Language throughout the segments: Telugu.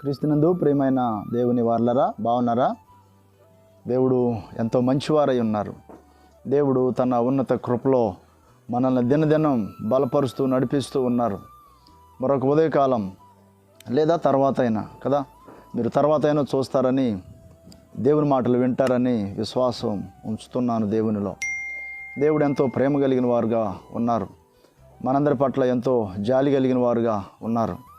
క్రీస్తునందు ప్రియమైన దేవుని వార్లరా బాగున్నారా దేవుడు ఎంతో మంచివారై ఉన్నారు. దేవుడు తన ఉన్నత కృపలో మనల్ని దినదినం బలపరుస్తూ నడిపిస్తూ ఉన్నారు. మరొక ఉదయకాలం లేదా తర్వాత అయినా కదా? మీరు తర్వాత అయినా చూస్తారని దేవుని మాటలు వింటారని విశ్వాసం ఉంచుతున్నాను దేవునిలో. దేవుడు ఎంతో ప్రేమ కలిగిన వారుగా ఉన్నారు. మనందరి పట్ల ఎంతో జాలి కలిగిన వారుగా ఉన్నారు.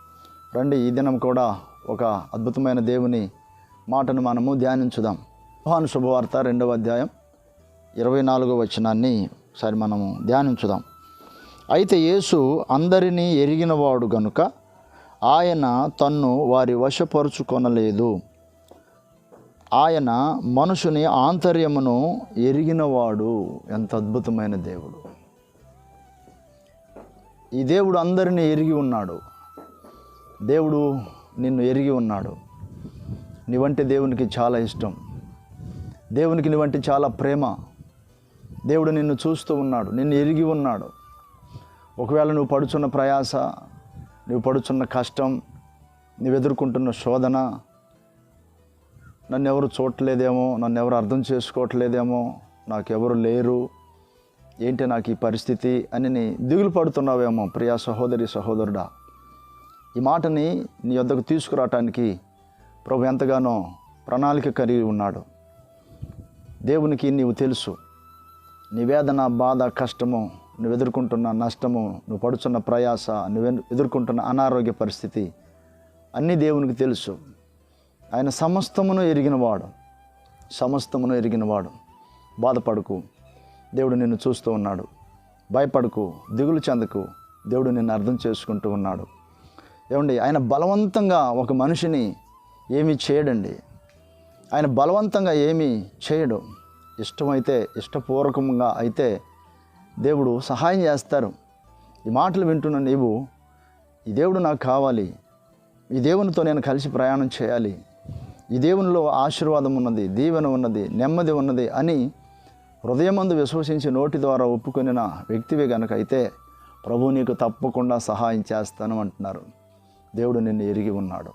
రండి ఈ దినం కూడా ఒక అద్భుతమైన దేవుని మాటను మనము ధ్యానించుదాం. యోహాను శుభవార్త రెండవ అధ్యాయం ఇరవై నాలుగో వచనాన్ని ఒకసారి మనము ధ్యానించుదాం. అయితే యేసు అందరినీ ఎరిగినవాడు గనుక ఆయన తన్ను వారి వశపరుచుకొనలేదు. ఆయన మనుషుని ఆంతర్యమును ఎరిగినవాడు. ఎంత అద్భుతమైన దేవుడు. ఈ దేవుడు అందరినీ ఎరిగి ఉన్నాడు. దేవుడు నిన్ను ఎరిగి ఉన్నాడు. నీవంటే దేవునికి చాలా ఇష్టం. దేవునికి నీవంటే చాలా ప్రేమ. దేవుడు నిన్ను చూస్తూ ఉన్నాడు. నిన్ను ఎరిగి ఉన్నాడు. ఒకవేళ నువ్వు పడుచున్న ప్రయాస నువ్వు పడుచున్న కష్టం నువ్వు ఎదుర్కొంటున్న శోధన నన్ను ఎవరు చూడలేదేమో నన్ను ఎవరు అర్థం చేసుకోవట్లేదేమో నాకెవరు లేరు ఏంటి నాకు ఈ పరిస్థితి అని నీ దిగులు పడుతున్నావేమో ప్రియా సహోదరి సహోదరుడా. ఈ మాటని నీ వద్దకు తీసుకురావటానికి ప్రభు ఎంతగానో ప్రణాళిక కలిగి ఉన్నాడు. దేవునికి నీవు తెలుసు. నీ వేదన బాధ కష్టము నువ్వు ఎదుర్కొంటున్న నష్టము నువ్వు పడుచున్న ప్రయాస నువ్వు ఎదుర్కొంటున్న అనారోగ్య పరిస్థితి అన్నీ దేవునికి తెలుసు. ఆయన సమస్తమును ఎరిగినవాడు. సమస్తమును ఎరిగినవాడు. బాధపడకు. దేవుడు నిన్ను చూస్తూ ఉన్నాడు. భయపడకు. దిగులు చెందకు. దేవుడు నిన్ను అర్థం చేసుకుంటూ ఉన్నాడు. ఏమండి ఆయన బలవంతంగా ఒక మనిషిని ఏమీ చేయడండి. ఆయన బలవంతంగా ఏమీ చేయడు. ఇష్టమైతే ఇష్టపూర్వకంగా అయితే దేవుడు సహాయం చేస్తారు. ఈ మాటలు వింటున్న నీవు ఈ దేవుడు నాకు కావాలి. ఈ దేవునితో నేను కలిసి ప్రయాణం చేయాలి. ఈ దేవునిలో ఆశీర్వాదం ఉన్నది దీవెన ఉన్నది నెమ్మది ఉన్నది అని హృదయమందు విశ్వసించి నోటి ద్వారా ఒప్పుకొనిన వ్యక్తివే కనుక అయితే ప్రభు నీకు తప్పకుండా సహాయం చేస్తాను అంటున్నారు. దేవుడు నిన్ను ఎరిగి ఉన్నాడు.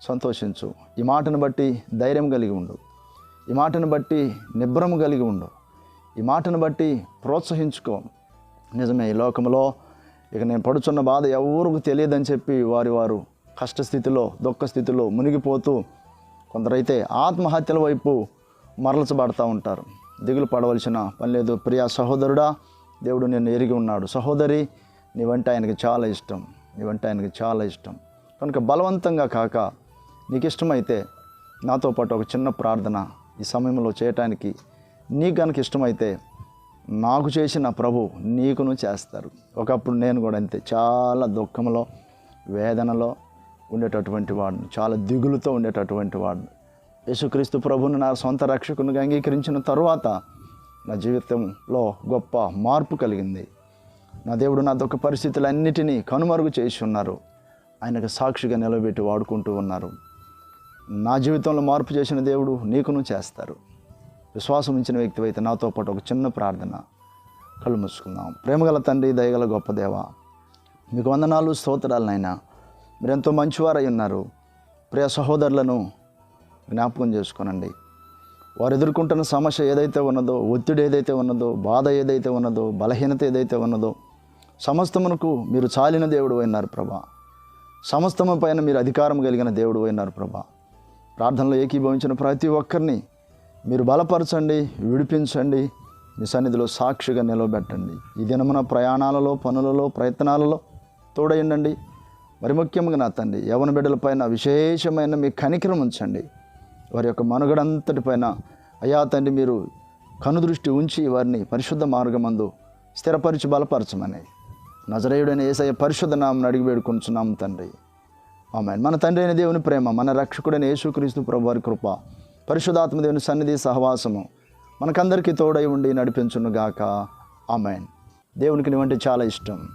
సంతోషించు. ఈ మాటను బట్టి ధైర్యం కలిగి ఉండు. ఈ మాటను బట్టి నిబ్రము కలిగి ఉండు. ఈ మాటను బట్టి ప్రోత్సహించుకో. నిజమే ఈ లోకంలో ఇక నేను పడుచున్న బాధ ఎవరికి తెలియదని చెప్పి వారి వారు కష్టస్థితిలో దుఃఖ స్థితిలో మునిగిపోతూ కొందరైతే ఆత్మహత్యల వైపు మరల్చబడతా ఉంటారు. దిగులు పడవలసిన పని లేదు. ప్రియా సహోదరుడా దేవుడు నిన్ను ఎరిగి ఉన్నాడు. సహోదరి నీవంటే ఆయనకి చాలా ఇష్టం. ఇవంటే ఆయనకి చాలా ఇష్టం. కనుక బలవంతంగా కాక నీకు ఇష్టమైతే నాతో పాటు ఒక చిన్న ప్రార్థన ఈ సమయంలో చేయటానికి నీకు కనుక ఇష్టమైతే నాకు చేసిన ప్రభు నీకును చేస్తారు. ఒకప్పుడు నేను కూడా అంతే చాలా దుఃఖంలో వేదనలో ఉండేటటువంటి వాడిని చాలా దిగులుతో ఉండేటటువంటి వాడిని. యేసుక్రీస్తు ప్రభుని నా సొంత రక్షకునిగా అంగీకరించిన తరువాత నా జీవితంలో గొప్ప మార్పు కలిగింది. నా దేవుడు నా దుఃఖ పరిస్థితులన్నిటినీ కనుమరుగు చేసి ఉన్నారు ఆయనకు సాక్షిగా నిలబెట్టి వాడుకుంటూ ఉన్నారు. నా జీవితంలో మార్పు చేసిన దేవుడు నీకును చేస్తారు. విశ్వాసం ఉంచిన వ్యక్తి అయితే నాతో పాటు ఒక చిన్న ప్రార్థన కళ్ళు మూసుకుందాం. ప్రేమగల తండ్రి దయగల గొప్ప దేవ మీకు వందనాలు స్తోత్రాలనైనా మీరెంతో ఎంతో మంచివారై ఉన్నారు. ప్రియ సహోదరులను జ్ఞాపకం చేసుకోనండి. వారు ఎదుర్కొంటున్న సమస్య ఏదైతే ఉన్నదో ఒత్తిడి ఏదైతే ఉన్నదో బాధ ఏదైతే ఉన్నదో బలహీనత ఏదైతే ఉన్నదో సమస్తమునకు మీరు చాలిన దేవుడు అయినారు ప్రభా. సమస్తము పైన మీరు అధికారం కలిగిన దేవుడు అయినారు ప్రభా. ప్రార్థనలో ఏకీభవించిన ప్రతి ఒక్కరిని మీరు బలపరచండి విడిపించండి మీ సన్నిధిలో సాక్షిగా నిలవబెట్టండి ఈ దినమున ప్రయాణాలలో పనులలో ప్రయత్నాలలో తోడయండి మరి ముఖ్యంగా నా తండ్రి యవన బిడ్డలపైన విశేషమైన మీ కనికరం ఉంచండి. వారి యొక్క మనుగడంతటి పైన అయ్యా తండ్రి మీరు కనుదృష్టి ఉంచి వారిని పరిశుద్ధ మార్గమందు స్థిరపరిచి బలపరచమని. నజరేయుడైన ఏసయ్య పరిశుద్ధ నామం అడిగి వేడుకొంచున్నాం తండ్రి. ఆమె మన తండ్రి అయిన దేవుని ప్రేమ మన రక్షకుడైన యేసుక్రీస్తు ప్రభు వారి కృప పరిశుధాత్మ దేవుని సన్నిధి సహవాసము మనకందరికీ తోడై ఉండి నడిపించునుగాక. ఆమెన్. దేవునికి నువ్వంటే చాలా ఇష్టం.